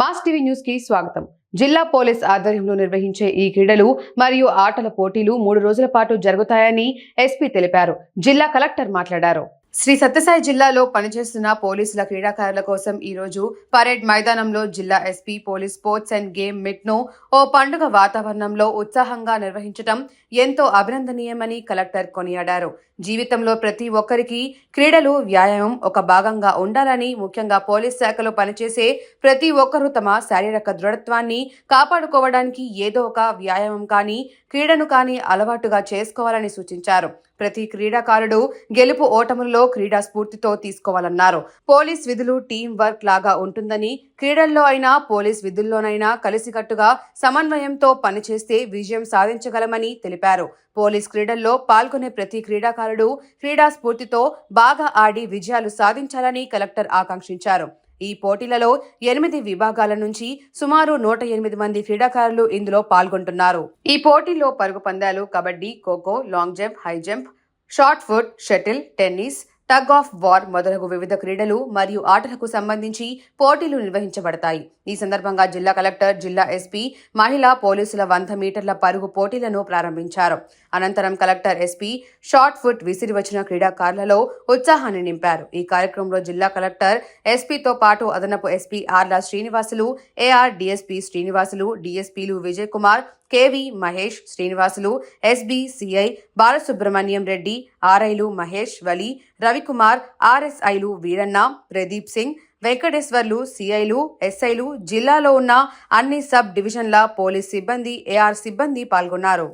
Mass TV న్యూస్కి స్వాగతం. జిల్లా పోలీస్ ఆధ్వర్యంలో నిర్వహించే ఈ క్రీడలు మరియు ఆటల పోటీలు మూడు రోజుల పాటు జరుగుతాయని ఎస్పీ తెలిపారు. జిల్లా కలెక్టర్ మాట్లాడారు. శ్రీ సత్యసాయి జిల్లాలో పనిచేస్తున్న పోలీసుల క్రీడాకారుల కోసం ఈరోజు పరేడ్ మైదానంలో జిల్లా SP police sports and game మిట్ను ఓ పండుగ వాతావరణంలో ఉత్సాహంగా నిర్వహించడం ఎంతో అభినందనీయమని కలెక్టర్ కొనియాడారు. జీవితంలో ప్రతి ఒక్కరికి క్రీడలు వ్యాయామం ఒక భాగంగా ఉండాలని ముఖ్యంగా పోలీస్ శాఖలో పనిచేసే ప్రతి ఒక్కరూ తమ శారీరక దృఢత్వాన్ని కాపాడుకోవడానికి ఏదో ఒక వ్యాయామం కానీ క్రీడను కానీ అలవాటుగా చేసుకోవాలని సూచించారు. ప్రతి క్రీడాకారుడు గెలుపు ఓటములలో క్రీడా స్ఫూర్తితో తీసుకోవాలన్నారు. పోలీస్ విధులు టీం వర్క్ లాగా ఉంటుందని క్రీడల్లో అయినా పోలీస్ విధుల్లోనైనా కలిసికట్టుగా సమన్వయంతో పనిచేస్తే విజయం సాధించగలమని తెలిపారు. పోలీస్ క్రీడల్లో పాల్గొనే ప్రతి క్రీడాకారుడు క్రీడా స్ఫూర్తితో బాగా ఆడి విజయాలు సాధించాలని కలెక్టర్ ఆకాంక్షించారు. ఈ పోటీలలో ఎనిమిది విభాగాల నుంచి సుమారు నూట ఎనిమిది మంది క్రీడాకారులు ఇందులో పాల్గొంటున్నారు. ఈ పోటీల్లో పరుగు పందాలు kabaddi kho kho long jump high jump shot put shuttle tennis tug of war మొదలగు వివిధ క్రీడలు మరియు ఆటలకు సంబంధించి పోటీలు నిర్వహించబడతాయి. ఈ సందర్భంగా జిల్లా కలెక్టర్ జిల్లా ఎస్పీ మహిళా పోలీసుల వంద మీటర్ల పరుగు పోటీలను ప్రారంభించారు. అనంతరం కలెక్టర్ ఎస్పీ షార్ట్ ఫుట్ విసిరి వచ్చిన క్రీడాకారులలో ఉత్సాహాన్ని నింపారు. ఈ కార్యక్రమంలో జిల్లా కలెక్టర్ ఎస్పీతో పాటు అదనపు SP Arla Srinivasulu AR DSP Srinivasulu డిఎస్పీలు Vijay Kumar KV Mahesh Srinivasulu SB CI Balasubrahmanyam Reddy ఆర్ఐలు Mahesh Vali Ravikumar ఆర్ఎస్ఐలు వీరన్న ప్రదీప్ సింగ్ వెంకటేశ్వర్లు సిఐలు ఎస్ఐలు జిల్లాలో ఉన్న అన్ని సబ్ డివిజన్ల పోలీస్ సిబ్బంది ఏఆర్ సిబ్బంది పాల్గొన్నారు.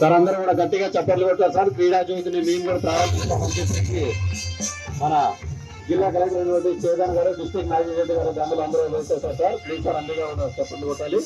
సార్ అందరూ కూడా గట్టిగా చప్పట్లు కొట్టారు సార్ క్రీడా జ్యోతిని మేము కూడా ప్రారంభిస్తామని చెప్పేసి మన జిల్లా కలెక్టర్ అయినటువంటి చేదన్ గారు డిస్ట్రిక్ట్ మ్యాజిస్ట్రేట్ గారు దండలు అందరూ వేసేస్తారు సార్ ప్లీజ్ సార్ అందుగా కూడా చెప్పండి కొట్టాలి.